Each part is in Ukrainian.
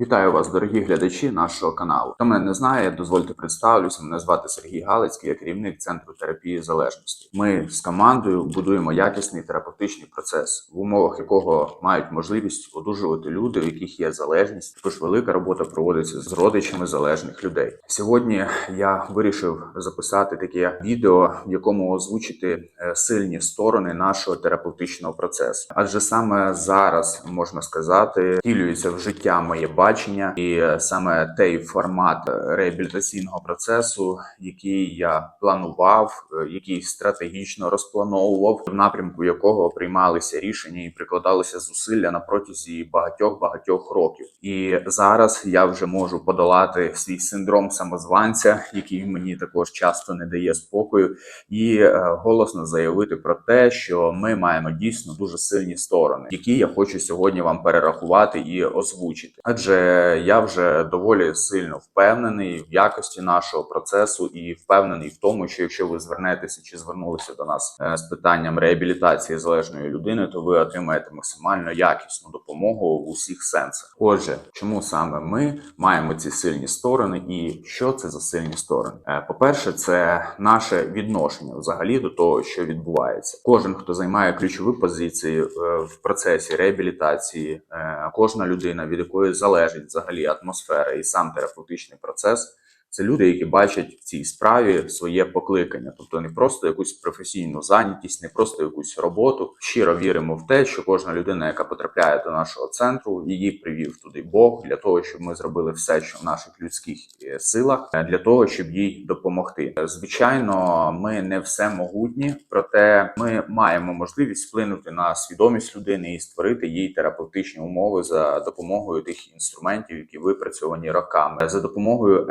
Вітаю вас, дорогі глядачі нашого каналу. Хто мене не знає, дозвольте представлюся. Мене звати Сергій Галицький, я керівник центру терапії залежності. Ми з командою будуємо якісний терапевтичний процес, в умовах якого мають можливість одужувати люди, у яких є залежність. Також велика робота проводиться з родичами залежних людей. Сьогодні я вирішив записати таке відео, в якому озвучити е, сильні сторони нашого терапевтичного процесу. Адже саме зараз можна сказати, втілюється в життя моє бачення, і е, саме той формат реабілітаційного процесу, який я планував, е, який стратегічно розплановував, в напрямку якого приймалися рішення і прикладалися зусилля на протязі багатьох багатьох років. І зараз я вже можу подолати свій синдром самозванця, який мені також часто не дає спокою, і е, голосно заявити про те, що ми маємо дійсно дуже сильні сторони, які я хочу сьогодні вам перерахувати і озвучити. Адже я вже доволі сильно впевнений в якості нашого процесу і впевнений в тому, що якщо ви звернетеся чи звернулися до нас е, з питанням реабілітації залежної людини, то ви отримаєте максимально якісну допомогу в усіх сенсах. Отже, чому саме ми маємо ці сильні сторони, і що це за сильні сторони? Е, По-перше, це наше відношення взагалі до того, що відбувається. Кожен, хто займає ключові позиції е, в процесі реабілітації, е, кожна людина, від якої залежить взагалі атмосфера і сам терапевтичний процес. Це люди, які бачать в цій справі своє покликання, тобто не просто якусь професійну зайнятість, не просто якусь роботу. Щиро віримо в те, що кожна людина, яка потрапляє до нашого центру, її привів туди Бог для того, щоб ми зробили все, що в наших людських е, силах, е, для того, щоб їй допомогти. Звичайно, ми не все могутні, проте ми маємо можливість вплинути на свідомість людини і створити їй терапевтичні умови за допомогою тих інструментів, які випрацьовані роками, за допомогою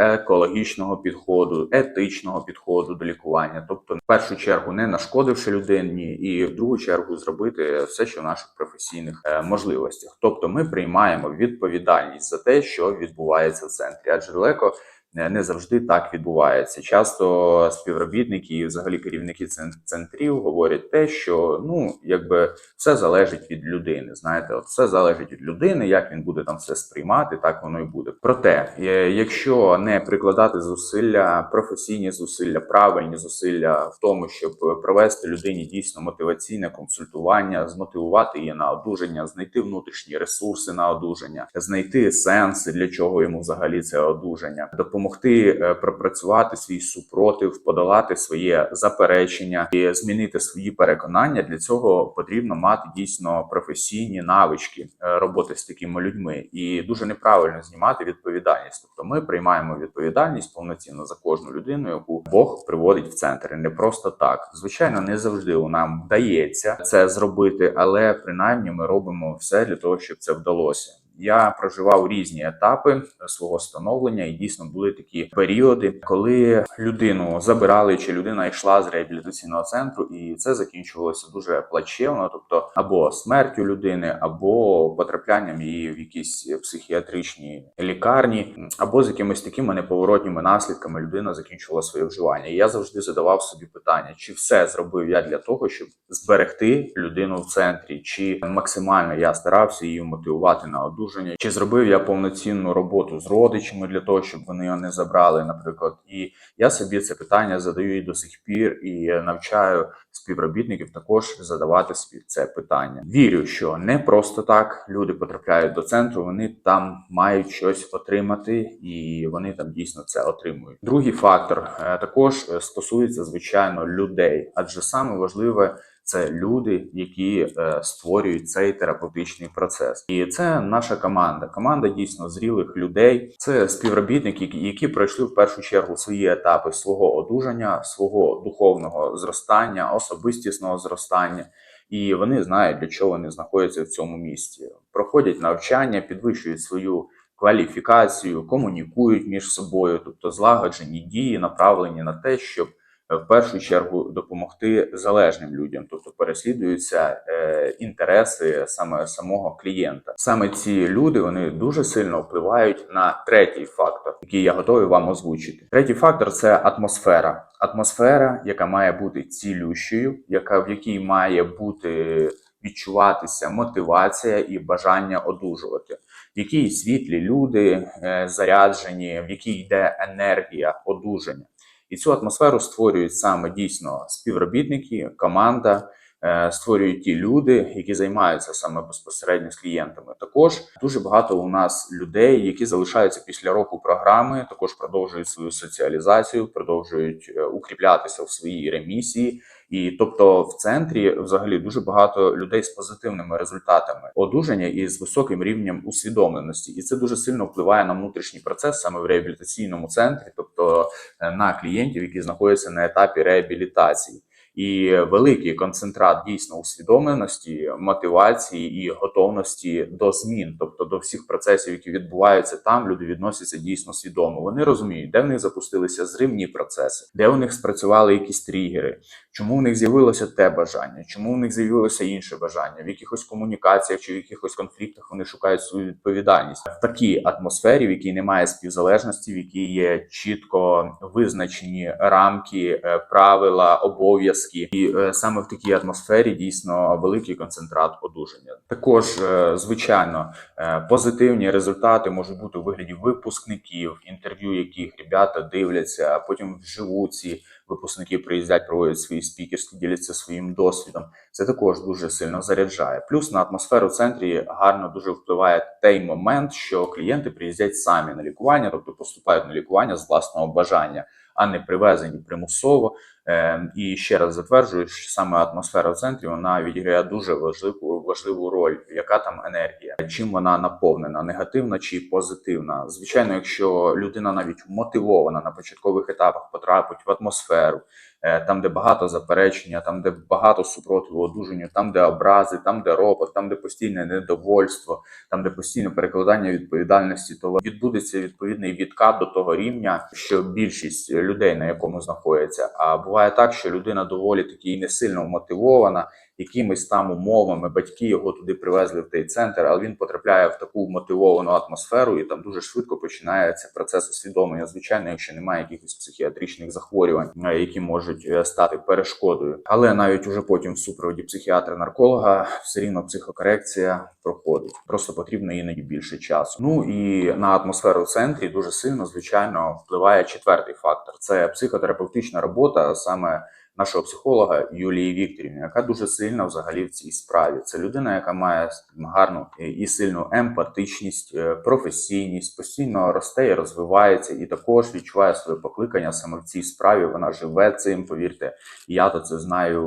екологічного підходу, етичного підходу до лікування, тобто в першу чергу не нашкодивши людині, і в другу чергу зробити все, що в наших професійних е, можливостях. Тобто, ми приймаємо відповідальність за те, що відбувається в центрі, адже далеко. Е, Не завжди так відбувається. Часто співробітники і взагалі керівники центрів говорять те, що ну якби все залежить від людини. Знаєте, от все залежить від людини, як він буде там все сприймати, так воно і буде. Проте, е, якщо не прикладати зусилля, професійні зусилля, правильні зусилля в тому, щоб провести людині дійсно мотиваційне консультування, змотивувати її на одужання, знайти внутрішні ресурси на одужання, знайти сенси, для чого йому взагалі це одужання, допомогти е, пропрацювати свій супротив, подолати своє заперечення і змінити свої переконання. Для цього потрібно мати дійсно професійні навички е, роботи з такими людьми, і дуже неправильно знімати відповідальність. Тобто, ми приймаємо відповідальність повноцінно за кожну людину, яку Бог приводить в центр, і не просто так. Звичайно, не завжди нам вдається це зробити, але принаймні ми робимо все для того, щоб це вдалося. Я проживав різні етапи свого становлення, і дійсно були такі періоди, коли людину забирали, чи людина йшла з реабілітаційного центру, і це закінчувалося дуже плачевно, тобто або смертю людини, або потраплянням її в якісь психіатричні лікарні, або з якимись такими неповоротніми наслідками людина закінчувала своє вживання. І я завжди задавав собі питання: чи все зробив я для того, щоб зберегти людину в центрі, чи максимально я старався її мотивувати на одужання, чи зробив я повноцінну роботу з родичами для того, щоб вони його не забрали, наприклад. І я собі це питання задаю і до сих пір, і навчаю співробітників також задавати собі це питання. Вірю, що не просто так люди потрапляють до центру, вони там мають щось отримати, і вони там дійсно це отримують. Другий фактор е, також е, стосується звичайно людей, адже саме важливе. Це люди, які е, створюють цей терапевтичний процес, і це наша команда. Команда дійсно зрілих людей. Це співробітники, які, пройшли в першу чергу свої етапи свого одужання, свого духовного зростання, особистісного зростання. І вони знають, для чого вони знаходяться в цьому місці. Проходять навчання, підвищують свою кваліфікацію, комунікують між собою, тобто злагоджені дії, направлені на те, щоб в першу чергу допомогти залежним людям, тобто переслідуються е, інтереси саме самого клієнта. Саме ці люди вони дуже сильно впливають на третій фактор, який я готовий вам озвучити. Третій фактор це атмосфера. Атмосфера, яка має бути цілющою, яка в якій має бути відчуватися мотивація і бажання одужувати. в якій світлі люди е, заряджені, в якій йде енергія одужання. І цю атмосферу створюють саме дійсно співробітники, команда. е, Створюють ті люди, які займаються саме безпосередньо з клієнтами. Також дуже багато у нас людей, які залишаються після року програми, також продовжують свою соціалізацію, продовжують е, укріплятися в своїй ремісії. І тобто в центрі взагалі дуже багато людей з позитивними результатами одужання і з високим рівнем усвідомленості, і це дуже сильно впливає на внутрішній процес саме в реабілітаційному центрі, тобто е, на клієнтів, які знаходяться на етапі реабілітації. І великий концентрат дійсно усвідомленості, мотивації і готовності до змін, тобто до всіх процесів, які відбуваються там, люди відносяться дійсно свідомо. Вони розуміють, де в них запустилися зривні процеси, де у них спрацювали якісь тригери, чому в них з'явилося те бажання, чому в них з'явилося інше бажання, в якихось комунікаціях чи в якихось конфліктах вони шукають свою відповідальність в такій атмосфері, в якій немає співзалежності, в якій є чітко визначені рамки, е, правила, обов'язки, і е, саме в такій атмосфері дійсно великий концентрат одужання. Також, е, звичайно, е, позитивні результати можуть бути у вигляді випускників, інтерв'ю, яких ребята дивляться, а потім вживу ці випускники приїздять, проводять свої спікерські, діляться своїм досвідом. Це також дуже сильно заряджає. Плюс на атмосферу в центрі гарно дуже впливає той момент, що клієнти приїздять самі на лікування, тобто поступають на лікування з власного бажання, а не привезені примусово. Е, І ще раз затверджую, що саме атмосфера в центрі вона відіграє дуже важливу важливу роль, яка там енергія, чим вона наповнена, негативна чи позитивна. Звичайно, якщо людина навіть мотивована на початкових етапах потрапить в атмосферу, там, де багато заперечення, там, де багато супротиву одужанню, там, де образи, там, де ропот, там, де постійне недовольство, там, де постійне перекладання відповідальності, то відбудеться відповідний відкат до того рівня, що більшість людей на якому знаходяться. А буває так, що людина доволі таки і не сильно мотивована. Якимись там умовами батьки його туди привезли в той центр, але він потрапляє в таку мотивовану атмосферу, і там дуже швидко починається процес усвідомлення. Звичайно, якщо немає якихось психіатричних захворювань, е, які можуть е, стати перешкодою. Але навіть уже потім в супроводі психіатра-нарколога все рівно психокорекція проходить. Просто потрібно іноді більше часу. Ну і на атмосферу в центрі дуже сильно, звичайно, впливає четвертий фактор: це психотерапевтична робота саме нашого психолога Юлії Вікторівни, яка дуже сильна взагалі в цій справі. Це людина, яка має гарну і сильну емпатичність, е, професійність, постійно росте і розвивається, і також відчуває своє покликання саме в цій справі. Вона живе цим. Повірте, я то це знаю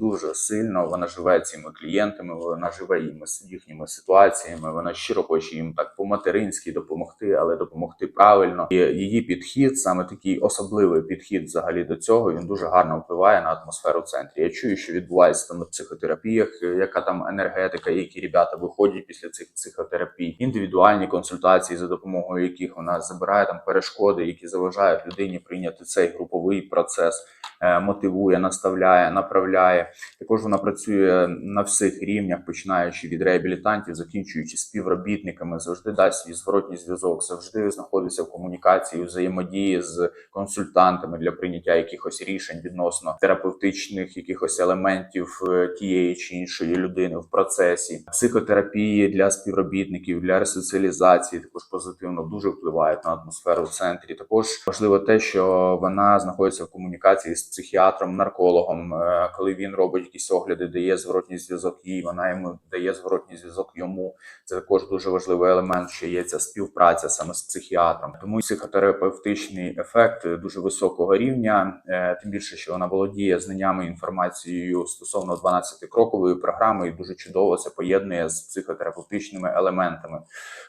дуже сильно. Вона живе цими клієнтами, вона живе їми їхніми ситуаціями. Вона щиро хоче їм так по-материнськи допомогти, але допомогти правильно. І її підхід, саме такий особливий підхід, взагалі до цього, він дуже гарно впливає впливає на атмосферу в центрі. Я чую, що відбувається там на психотерапіях, е, яка там енергетика, які ребята виходять після цих психотерапій, індивідуальні консультації, за допомогою яких вона забирає там перешкоди, які заважають людині прийняти цей груповий процес, мотивує, наставляє, направляє. Також вона працює на всіх рівнях, починаючи від реабілітантів, закінчуючи співробітниками, завжди дасть свій зворотній зв'язок, завжди знаходиться в комунікації, взаємодії з консультантами для прийняття якихось рішень відносно терапевтичних якихось елементів е, тієї чи іншої людини в процесі психотерапії для співробітників, для ресоціалізації також позитивно дуже впливають на атмосферу в центрі. Також важливо те, що вона знаходиться в комунікації з психіатром, наркологом, е, коли він робить якісь огляди, дає зворотній зв'язок їй, вона йому дає зворотній зв'язок йому. Це також дуже важливий елемент, що є ця співпраця саме з психіатром. Тому психотерапевтичний ефект дуже високого рівня, е, тим більше, що вона володіє знаннями інформацією стосовно 12-крокової програми, і дуже чудово це поєднує з психотерапевтичними елементами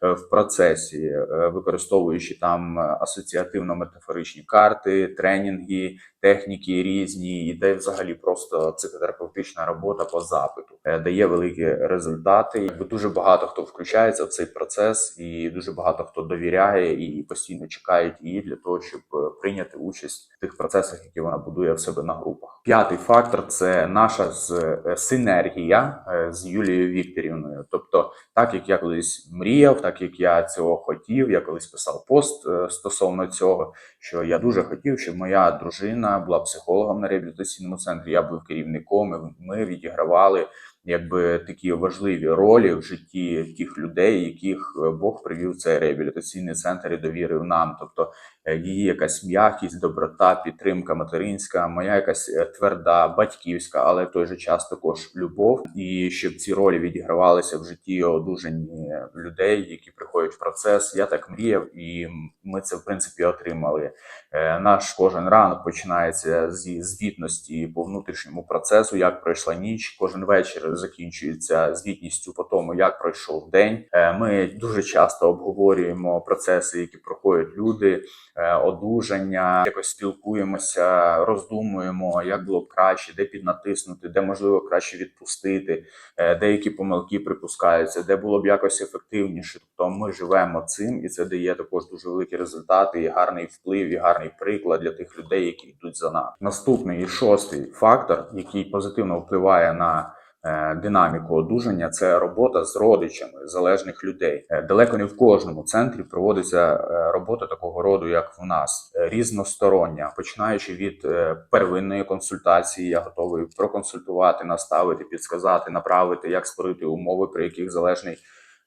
е, в процесі, використовуючи там асоціативно-метафоричні карти, тренінги, техніки різні, іде взагалі просто психотерапевтична робота по запиту, е, дає великі результати. Якби дуже багато хто включається в цей процес, і дуже багато хто довіряє і постійно чекають її для того, щоб прийняти участь в тих процесах, які вона будує в себе на групах. П'ятий фактор це наша з синергія з Юлією Вікторівною. Тобто, так як я колись мріяв, так як я цього хотів, я колись писав пост стосовно цього, що я дуже хотів, щоб моя дружина була психологом на реабілітаційному центрі. Я був керівником. і Ми відігравали якби такі важливі ролі в житті тих людей, яких е, Бог привів цей реабілітаційний центр і довірив нам. Тобто її якась м'якість, доброта, підтримка материнська, моя якась е, тверда, батьківська, але в той же час також любов. І щоб ці ролі відігравалися в житті одужані людей, які приходять в процес. Я так мріяв, і ми це в принципі отримали. Е, Наш кожен ранок починається зі звітності по внутрішньому процесу, як пройшла ніч. Кожен вечір закінчується звітністю по тому, як пройшов день. Е, Ми дуже часто обговорюємо процеси, які проходять люди, е, одужання, якось спілкуємося, роздумуємо, як було б краще, де піднатиснути, де можливо краще відпустити, е, деякі помилки припускаються, де було б якось ефективніше. Тобто ми живемо цим, і це дає також дуже великі результати, і гарний вплив, і гарний приклад для тих людей, які йдуть за нами. Наступний і шостий фактор, який позитивно впливає на е, динаміку одужання, це робота з родичами залежних людей. Е, Далеко не в кожному центрі проводиться е, робота такого роду, як в нас, е, різностороння, починаючи від е, первинної консультації, я готовий проконсультувати, наставити, підсказати, направити, як створити умови, при яких залежний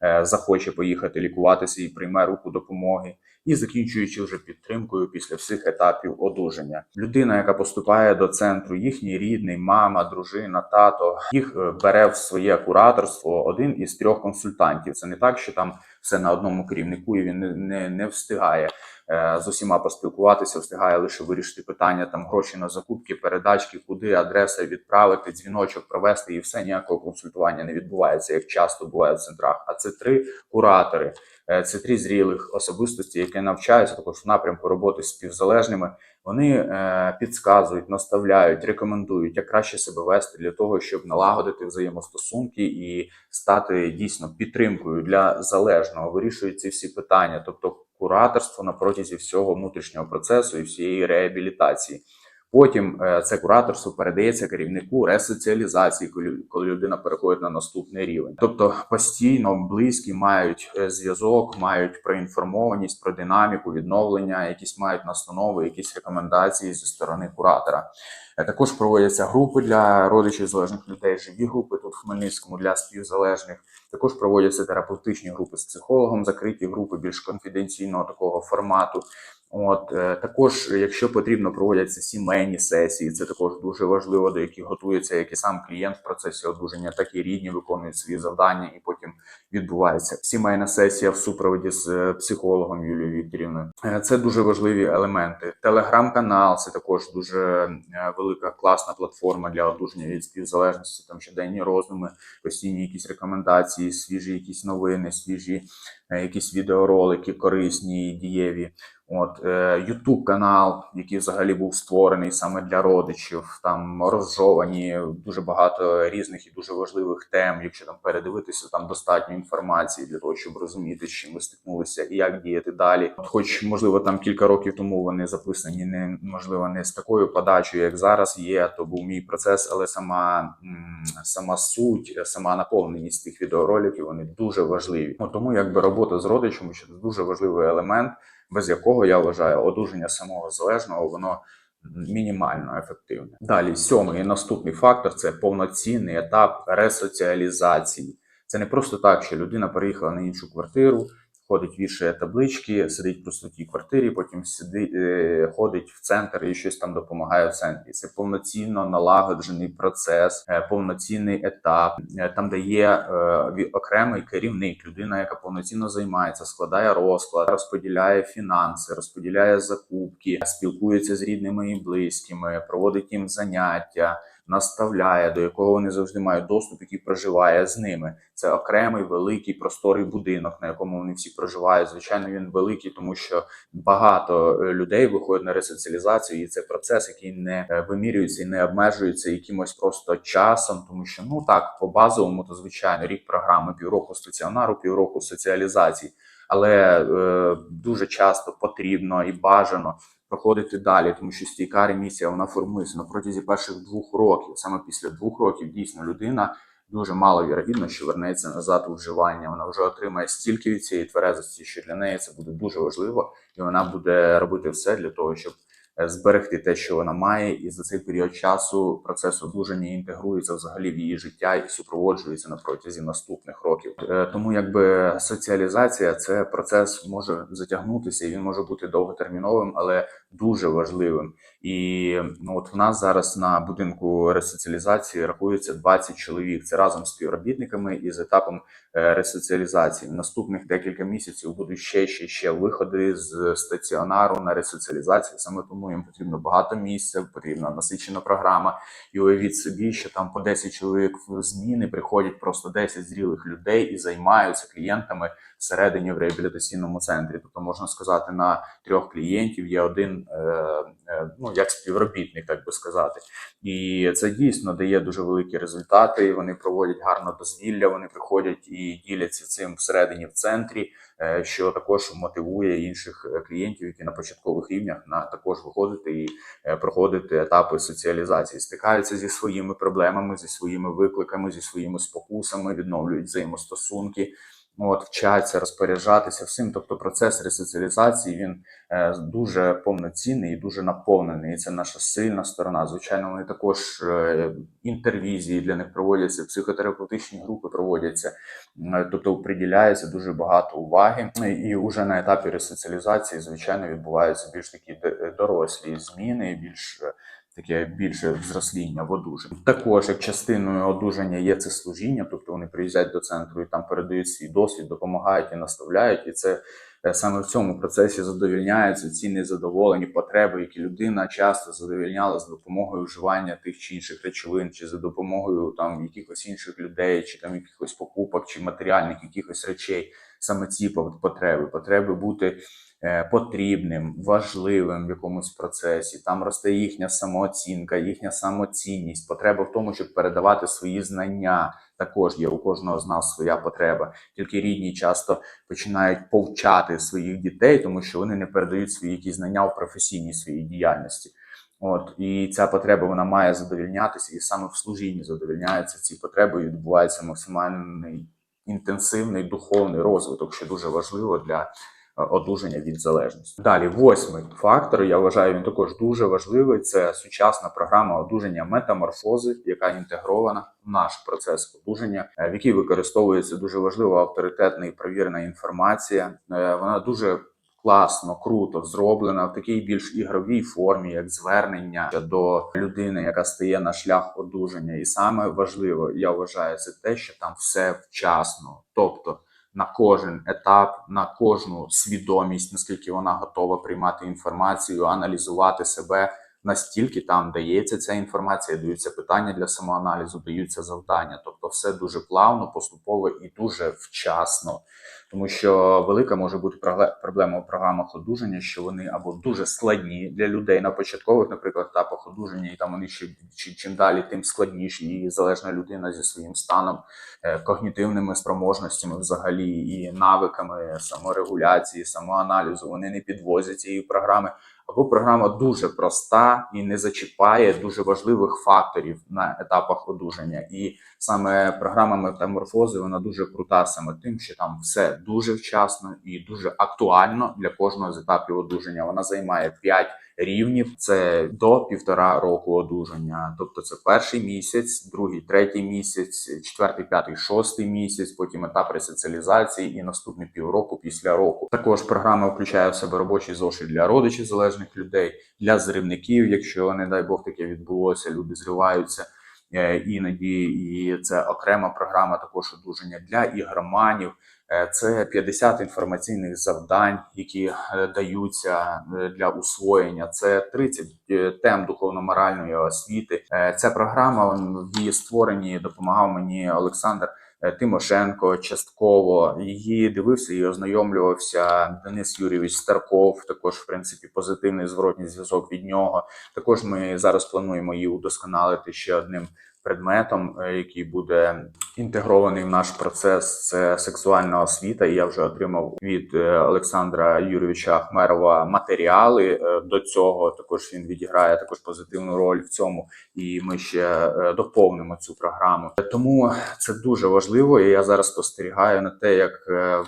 е, захоче поїхати лікуватися і прийме руку допомоги, і закінчуючи вже підтримкою після всіх етапів одужання. Людина, яка поступає до центру, їхній рідний, мама, дружина, тато, їх е, бере в своє кураторство один із трьох консультантів. Це не так, що там все на одному керівнику, і він не, не, не встигає е, з усіма поспілкуватися, встигає лише вирішити питання там гроші на закупки, передачки, куди адреса відправити, дзвіночок провести, і все ніякого консультування не відбувається, як часто буває в центрах. А це три куратори. Е, Це три зрілих особистості, які навчаються також в напрямку роботи з співзалежними. Вони е, підказують, наставляють, рекомендують, як краще себе вести для того, щоб налагодити взаємостосунки і стати дійсно підтримкою для залежного. Вирішують ці всі питання, тобто кураторство на протязі всього внутрішнього процесу і всієї реабілітації. Потім е, це кураторство передається керівнику ресоціалізації, коли- людина переходить на наступний рівень. Тобто постійно близькі мають е, зв'язок, мають проінформованість про динаміку відновлення, якісь мають настанови, якісь рекомендації зі сторони куратора. Е, Також проводяться групи для родичів залежних людей, живі групи тут в Хмельницькому для співзалежних. Також проводяться терапевтичні групи з психологом, закриті групи більш конфіденційного такого формату. От е, також, якщо потрібно, проводяться сімейні сесії. Це також дуже важливо, до яких готується як і сам клієнт в процесі одужання, так і рідні виконують свої завдання, і потім відбувається сімейна сесія в супроводі з е, психологом Юлією Вікторівною. Е, Це дуже важливі елементи. Телеграм-канал це також дуже велика класна платформа для одужання від співзалежності. Там щоденні роздуми, постійні якісь рекомендації, свіжі якісь новини, свіжі якісь відеоролики, корисні, дієві. От е, YouTube канал, який взагалі був створений саме для родичів, там розжовані дуже багато різних і дуже важливих тем. Якщо там передивитися, там достатньо інформації для того, щоб розуміти, з чим ви стикнулися і як діяти далі. От, хоч можливо там кілька років тому вони записані не можливо не з такою подачею, як зараз є, то був мій процес, але сама сама суть, сама наповненість тих відеороликів вони дуже важливі. Ну тому якби робота з родичами, що це дуже важливий елемент без якого я вважаю одужання самого залежного, воно мінімально ефективне. Далі сьомий і наступний фактор це повноцінний етап ресоціалізації. Це не просто так, що людина переїхала на іншу квартиру, ходить, вішає таблички, сидить просто в тій квартирі, потім сидить, е, ходить в центр і щось там допомагає в центрі. Це повноцінно налагоджений процес, е, повноцінний етап, е, там де є окремий керівник, людина, яка повноцінно займається, складає розклад, розподіляє фінанси, розподіляє закупки, спілкується з рідними і близькими, проводить їм заняття. Наставляє, до якого вони завжди мають доступ, який проживає з ними. Це окремий великий просторий будинок, на якому вони всі проживають. Звичайно, він великий, тому що багато е, людей виходить на ресоціалізацію, і це процес, який не е, вимірюється і не обмежується якимось просто часом, тому що ну так по базовому, то звичайно рік програми, півроку стаціонару, півроку соціалізації, але е, дуже часто потрібно і бажано. Проходити далі, тому що стійка ремісія вона формується на протязі перших двох років. Саме після двох років дійсно людина дуже мало вірогідно, що вернеться назад у вживання. Вона вже отримає стільки від цієї тверезості, що для неї це буде дуже важливо, і вона буде робити все для того, щоб зберегти те, що вона має, і за цей період часу процес одужання інтегрується взагалі в її життя і супроводжується на протязі наступних років. Е, Тому якби соціалізація це процес може затягнутися, і він може бути довготерміновим, але дуже важливим. І ну, от в нас зараз на будинку ресоціалізації рахується 20 чоловік. Це разом з співробітниками і з етапом е, ресоціалізації. В наступних декілька місяців будуть ще ще ще виходи з стаціонару на ресоціалізацію. Саме тому їм потрібно багато місця, потрібна насичена програма. І уявіть собі, що там по 10 чоловік в зміни приходять просто 10 зрілих людей і займаються клієнтами всередині в реабілітаційному центрі. Тобто можна сказати, на трьох клієнтів є один е, е, ну як співробітник, так би сказати. І це дійсно дає дуже великі результати. Вони проводять гарно дозвілля, вони приходять і діляться цим всередині в центрі, е, що також мотивує інших клієнтів, які на початкових рівнях на також виходити і проходити етапи соціалізації, стикаються зі своїми проблемами, зі своїми викликами, зі своїми спокусами, відновлюють взаємостосунки. От, вчаться розпоряджатися всім. Тобто процес ресоціалізації він е, дуже повноцінний і дуже наповнений. І це наша сильна сторона. Звичайно, вони також е, інтервізії для них проводяться, психотерапевтичні групи проводяться, Е, тобто приділяється дуже багато уваги. І вже на етапі ресоціалізації, звичайно, відбуваються більш такі дорослі зміни, більш е, таке більше взросління в одужанні. Також як частиною одужання є це служіння, тобто вони приїздять до центру і там передають свій досвід, допомагають і наставляють. І це е, саме в цьому процесі задовільняються ці незадоволені потреби, які людина часто задовільняла за допомогою вживання тих чи інших речовин, чи за допомогою там якихось інших людей, чи там якихось покупок, чи матеріальних якихось речей. Саме ці пот- потреби, потреби бути потрібним, важливим в якомусь процесі. Там росте їхня самооцінка, їхня самоцінність, потреба в тому, щоб передавати свої знання. Також є у кожного з нас своя потреба. Тільки рідні часто починають повчати своїх дітей, тому що вони не передають свої якісь знання в професійній своїй діяльності. От і ця потреба вона має задовільнятися, і саме в служінні задовільняються ці потреби. І відбувається максимальний інтенсивний духовний розвиток, що дуже важливо для е, одужання від залежності. Далі, восьмий фактор, я вважаю, він також дуже важливий. Це сучасна програма одужання метаморфози, яка інтегрована в наш процес одужання, е, в якій використовується дуже важлива авторитетна і провірена інформація. Е, Вона дуже класно, круто зроблена в такій більш ігровій формі, як звернення до людини, яка стає на шлях одужання. І саме важливо, я вважаю, це те, що там все вчасно, тобто. На кожен етап, на кожну свідомість, наскільки вона готова приймати інформацію, аналізувати себе, настільки там дається ця інформація, даються питання для самоаналізу, даються завдання. Тобто, все дуже плавно, поступово і дуже вчасно. Тому що велика може бути проблема у програмах одужання, що вони або дуже складні для людей на початкових, наприклад, етапах одужання, і там вони ще чи- чим далі, тим складніші, і залежна людина зі своїм станом, е, когнітивними спроможностями взагалі і навиками саморегуляції, самоаналізу. Вони не підвозять цієї програми. Або програма дуже проста і не зачіпає дуже важливих факторів на етапах одужання. І саме програма метаморфози вона дуже крута саме тим, що там все дуже вчасно і дуже актуально для кожного з етапів одужання. Вона займає 5 рівнів. Це до півтора року одужання. Тобто це перший місяць, другий, третій місяць, четвертий, п'ятий, шостий місяць, потім етап ресоціалізації і наступний півроку після року. Також програма включає в себе робочий зошит для родичів залежних людей, для зривників, якщо не дай Бог таке відбулося, люди зриваються. е, Іноді і це окрема програма також одужання для ігроманів. Е, Це 50 інформаційних завдань, які е, даються е, для усвоєння. Це 30 е, тем духовно-моральної освіти. Ця програма в її створенні допомагав мені Олександр Тимошенко частково. Її дивився і ознайомлювався Денис Юрійович Старков. Також, в принципі, позитивний зворотній зв'язок від нього. Також ми зараз плануємо її удосконалити ще одним предметом, е, який буде інтегрований в наш процес, це сексуальна освіта. І я вже отримав від е, Олександра Юрійовича Ахмерова матеріали е, до цього. Також він відіграє також позитивну роль в цьому, і ми ще доповнимо цю програму. Тому це дуже важливо. І я зараз спостерігаю на те, як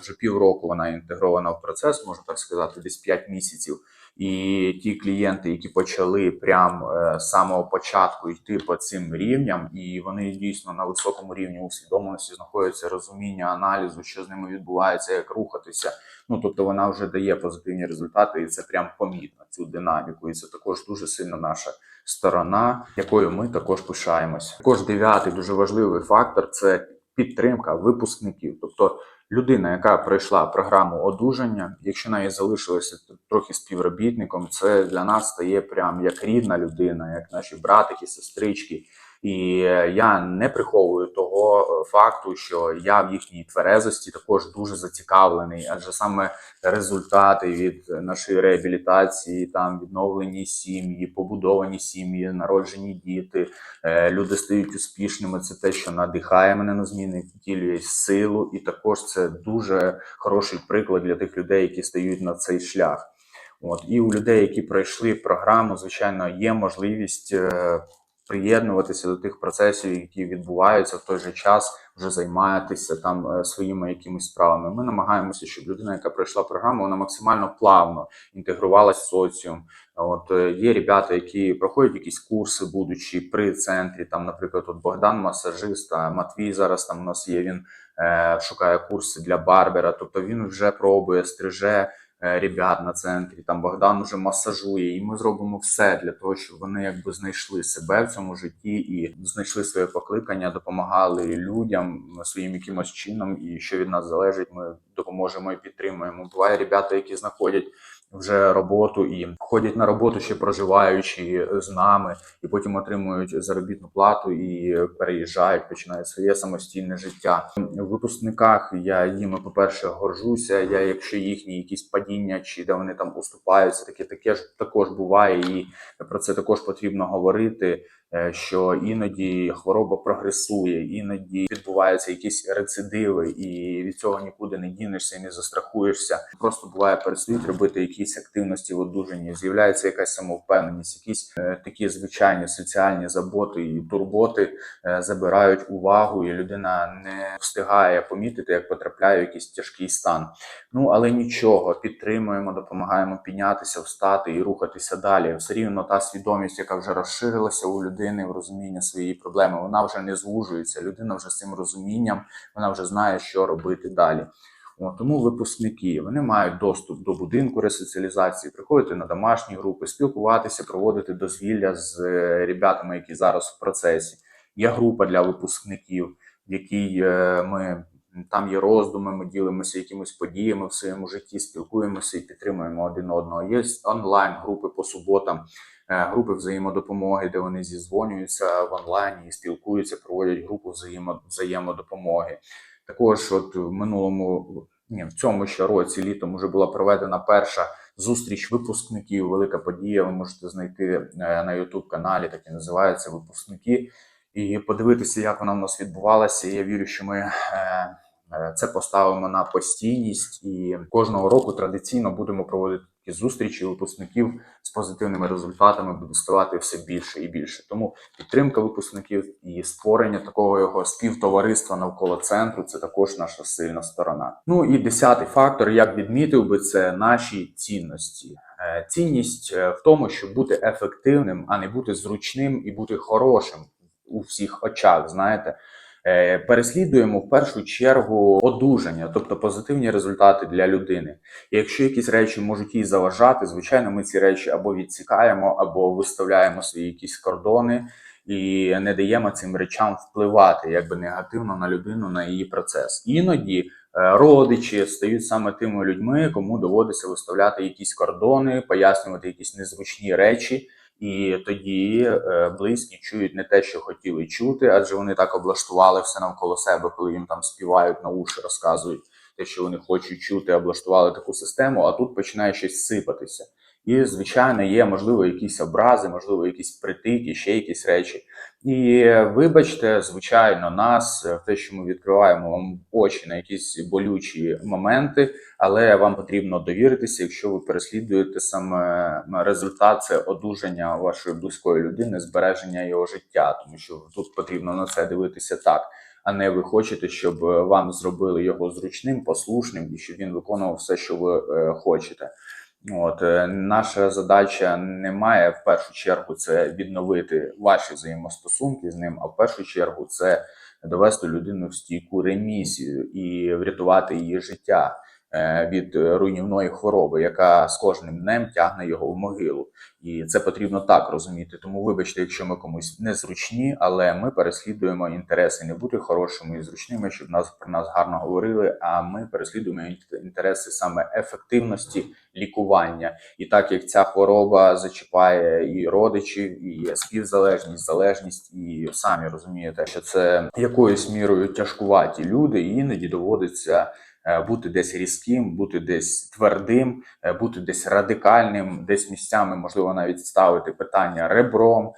вже півроку вона інтегрована в процес, можна так сказати, десь 5 місяців. І ті клієнти, які почали прямо е, з самого початку йти по цим рівням, і вони дійсно на високому рівні усвідомленості знаходяться розуміння аналізу, що з ними відбувається, як рухатися. Ну тобто вона вже дає позитивні результати, і це прям помітно цю динаміку. І це також дуже сильно наша сторона, якою ми також пишаємось. Також дев'ятий дуже важливий фактор це підтримка випускників, тобто. Людина, яка пройшла програму одужання, якщо неї залишилося трохи співробітником, це для нас стає прям як рідна людина, як наші братики, сестрички. І е, я не приховую того е, факту, що я в їхній тверезості також дуже зацікавлений, адже саме результати від нашої реабілітації, там відновлені сім'ї, побудовані сім'ї, народжені діти, е, люди стають успішними. Це те, що надихає мене на зміни, втілює силу, і також це дуже хороший приклад для тих людей, які стають на цей шлях. От і у людей, які пройшли програму, звичайно, є можливість приєднуватися до тих процесів, які відбуваються в той же час, вже займатися там е, своїми якимись справами. Ми намагаємося, щоб людина, яка пройшла програму, вона максимально плавно інтегрувалась в соціум. От е, є ребята, які проходять якісь курси, будучи при центрі. Там, наприклад, от Богдан масажист, а Матвій зараз там у нас є. Він е, шукає курси для барбера. Тобто він вже пробує, стриже ребят на центрі. Там Богдан вже масажує, і ми зробимо все для того, щоб вони якби знайшли себе в цьому житті і знайшли своє покликання, допомагали людям своїм якимось чином. І що від нас залежить, ми допоможемо і підтримуємо. Буває ребята, які знаходять вже роботу і ходять на роботу ще проживаючи з нами, і потім отримують заробітну плату і переїжджають, починають своє самостійне життя. В випускниках я їм, по-перше, горжуся. Я, якщо їхні якісь падіння чи де вони там уступаються, таке таке ж також буває, і про це також потрібно говорити. Е, Що іноді хвороба прогресує, іноді відбуваються якісь рецидиви, і від цього нікуди не дінешся не застрахуєшся. Просто буває перестають робити якісь активності в одужанні, з'являється якась самовпевненість, якісь е, такі звичайні соціальні заботи і турботи е, забирають увагу, і людина не встигає помітити, як потрапляє в якийсь тяжкий стан. Ну але нічого, підтримуємо, допомагаємо піднятися, встати і рухатися далі. Все рівно та свідомість, яка вже розширилася у людини в розуміння своєї проблеми, вона вже не звужується. Людина вже з цим розумінням, вона вже знає, що робити далі. От, тому випускники вони мають доступ до будинку ресоціалізації, приходити на домашні групи, спілкуватися, проводити дозвілля з е, ребятами, які зараз в процесі. Є група для випускників, в якій е, ми там є роздуми, ми ділимося якимись подіями в своєму житті, спілкуємося і підтримуємо один одного. Є онлайн групи по суботам, групи взаємодопомоги, де вони зізвонюються в онлайні спілкуються, проводять групу взаємо, взаємодопомоги. Також, от в минулому, ні, в цьому ще році літом вже була проведена перша зустріч випускників. Велика подія. Ви можете знайти е, на youtube каналі, так і називається Випускники, і подивитися, як вона в нас відбувалася. Я вірю, що ми. е, Е, Це поставимо на постійність і кожного року традиційно будемо проводити такі зустрічі випускників з позитивними результатами буде ставати все більше і більше. Тому підтримка випускників і створення такого його співтовариства навколо центру це також наша сильна сторона. Ну і десятий фактор, як відмітив би, це наші цінності. Е, Цінність е, в тому, щоб бути ефективним, а не бути зручним і бути хорошим у всіх очах. Знаєте. Е, переслідуємо в першу чергу одужання, тобто позитивні результати для людини. І якщо якісь речі можуть їй заважати, звичайно, ми ці речі або відсікаємо, або виставляємо свої якісь кордони і не даємо цим речам впливати якби негативно на людину, на її процес. Іноді е, родичі стають саме тими людьми, кому доводиться виставляти якісь кордони, пояснювати якісь незручні речі. І тоді е, близькі чують не те, що хотіли чути, адже вони так облаштували все навколо себе, коли їм там співають на уші, розказують те, що вони хочуть чути, облаштували таку систему, а тут починає щось сипатися. І, звичайно, є можливо якісь образи, можливо, якісь притики, ще якісь речі. І е, вибачте, звичайно, нас е, те, що ми відкриваємо вам очі на якісь болючі моменти, але вам потрібно довіритися, якщо ви переслідуєте саме результат, це одужання вашої близької людини, збереження його життя, тому що тут потрібно на це дивитися так. А не ви хочете, щоб е, вам зробили його зручним, послушним і щоб він виконував все, що ви хочете. От е, наша задача не має в першу чергу це відновити ваші взаємостосунки з ним, а в першу чергу це довести людину в стійку ремісію і врятувати її життя від е, руйнівної хвороби, яка з кожним днем тягне його в могилу. І це потрібно так розуміти. Тому, вибачте, якщо ми комусь незручні, але ми переслідуємо інтереси не бути хорошими і зручними, щоб нас про нас гарно говорили. А ми переслідуємо ін- інтереси саме ефективності лікування. І так як ця хвороба зачіпає і родичів, і співзалежність, залежність, і самі розумієте, що це якоюсь мірою тяжкуваті люди, і іноді доводиться. Е, Бути десь різким, бути десь твердим, е, бути десь радикальним, десь місцями можливо навіть ставити питання ребром, е,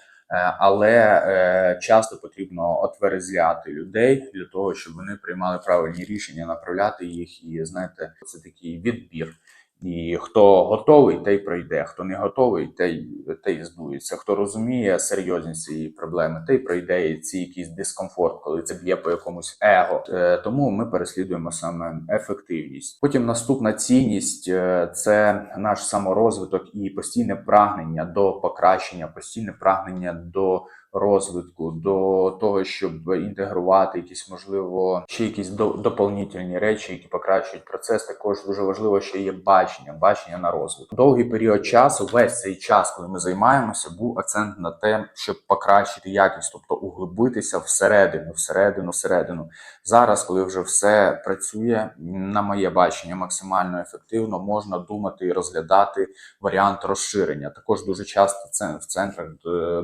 але часто потрібно отверезляти людей для того, щоб вони приймали правильні рішення, направляти їх. І знаєте, це такий відбір. І хто готовий, той пройде. Хто не готовий, той, той здується. Хто розуміє серйозність цієї проблеми, той пройде і ці якийсь дискомфорт, коли це б'є по якомусь его. Е, Тому ми переслідуємо саме ефективність. Потім наступна цінність е, це наш саморозвиток і постійне прагнення до покращення, постійне прагнення до розвитку, до того, щоб інтегрувати якісь, можливо, ще якісь до- доповнительні речі, які покращують процес. Також дуже важливо, що є бачення, бачення на розвиток. Довгий період часу, весь цей час, коли ми займаємося, був акцент на те, щоб покращити якість, тобто углибитися всередину, всередину, всередину. Зараз, коли вже все працює, на моє бачення максимально ефективно, можна думати і розглядати варіант розширення. Також дуже часто це в центрах е,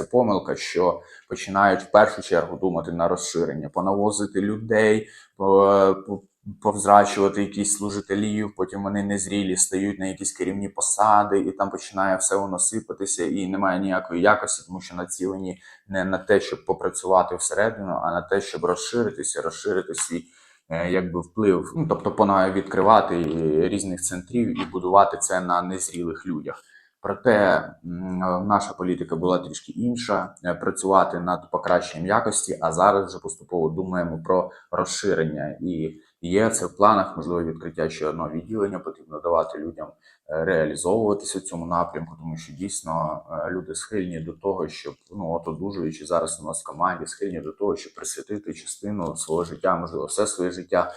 припускається помилка, що починають в першу чергу думати на розширення, понавозити людей, по- по- повзрачувати якісь служителів, потім вони незрілі стають на якісь керівні посади, і там починає все воно сипатися, і немає ніякої якості, тому що націлені не на те, щоб попрацювати всередину, а на те, щоб розширитися, розширити свій е, якби вплив, ну тобто пона відкривати е, різних центрів і будувати це на незрілих людях. Проте наша політика була трішки інша: е, працювати над покращенням якості, а зараз вже поступово думаємо про розширення. І є це в планах, можливо, відкриття ще одного відділення. Потрібно давати людям е, реалізовуватися в цьому напрямку, тому що дійсно е, люди схильні до того, щоб ну от одужуючи зараз у нас в команді, схильні до того, щоб присвятити частину свого життя, можливо, все своє життя.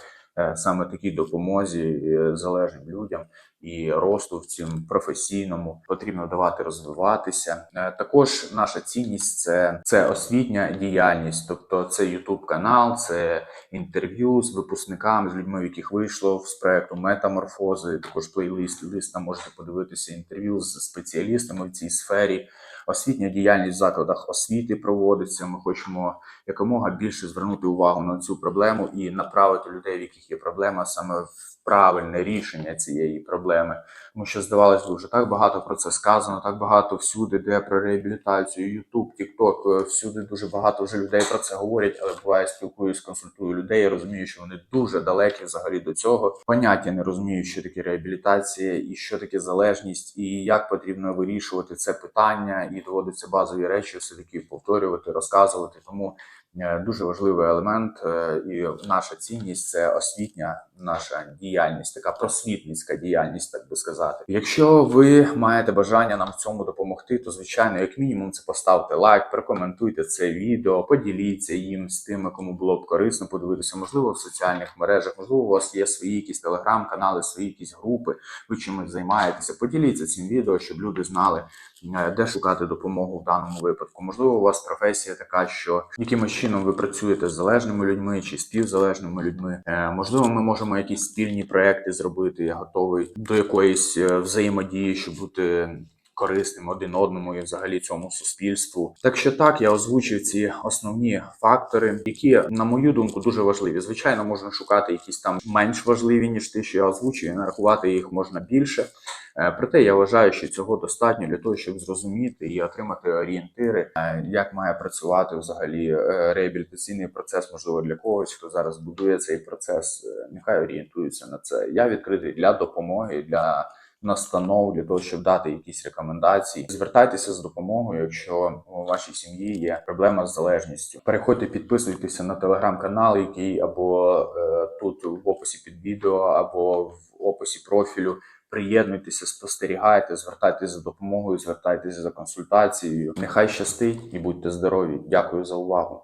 Саме такій допомозі залежним людям і росту в цьому професійному потрібно давати розвиватися. Е, Також наша цінність це, це освітня діяльність, тобто це youtube канал, це інтерв'ю з випускниками, з людьми, яких вийшло з проекту метаморфози. Також плейлист лист можете подивитися інтерв'ю з спеціалістами в цій сфері. Освітня діяльність в закладах освіти проводиться. Ми хочемо якомога більше звернути увагу на цю проблему і направити людей, в яких є проблема, саме в правильне рішення цієї проблеми. Тому що здавалось вже так багато про це сказано, так багато всюди, де про реабілітацію, Ютуб, Тікток, е, всюди дуже багато вже людей про це говорять, але буває спілкуюсь, консультую людей. Я розумію, що вони дуже далекі взагалі до цього. Поняття не розуміють, що таке реабілітація і що таке залежність, і як потрібно вирішувати це питання, і доводиться базові речі все таки повторювати, розказувати. Тому дуже важливий елемент, е, і наша цінність це освітня наша діяльність, така просвітницька діяльність, так би сказати. Якщо ви маєте бажання нам в цьому допомогти, то звичайно, як мінімум, це поставте лайк, прокоментуйте це відео, поділіться їм з тими, кому було б корисно подивитися. Можливо, в соціальних мережах, можливо, у вас є свої якісь телеграм-канали, свої якісь групи, ви чимось займаєтеся. Поділіться цим відео, щоб люди знали, е, де шукати допомогу в даному випадку. Можливо, у вас професія така, що якимось чином ви працюєте з залежними людьми чи співзалежними людьми. Е, Можливо, ми можемо якісь спільні проекти зробити. Я готовий до якоїсь е, взаємодії, щоб бути. Корисним один одному і взагалі цьому суспільству. Так що так, я озвучив ці основні фактори, які, на мою думку, дуже важливі. Звичайно, можна шукати якісь там менш важливі, ніж ті, що я озвучив, і нарахувати їх можна більше. Е, Проте я вважаю, що цього достатньо для того, щоб зрозуміти і отримати орієнтири, е, як має працювати взагалі е, реабілітаційний процес, можливо, для когось, хто зараз будує цей процес, нехай орієнтується на це. Я відкритий для допомоги, для настанов, для того, щоб дати якісь рекомендації. Звертайтеся з допомогою, якщо у вашій сім'ї є проблема з залежністю. Переходьте, підписуйтеся на телеграм-канал, який або е, тут в описі під відео, або в описі профілю. Приєднуйтеся, спостерігайте, звертайтеся за допомогою, звертайтеся за консультацією. Нехай щастить і будьте здорові. Дякую за увагу.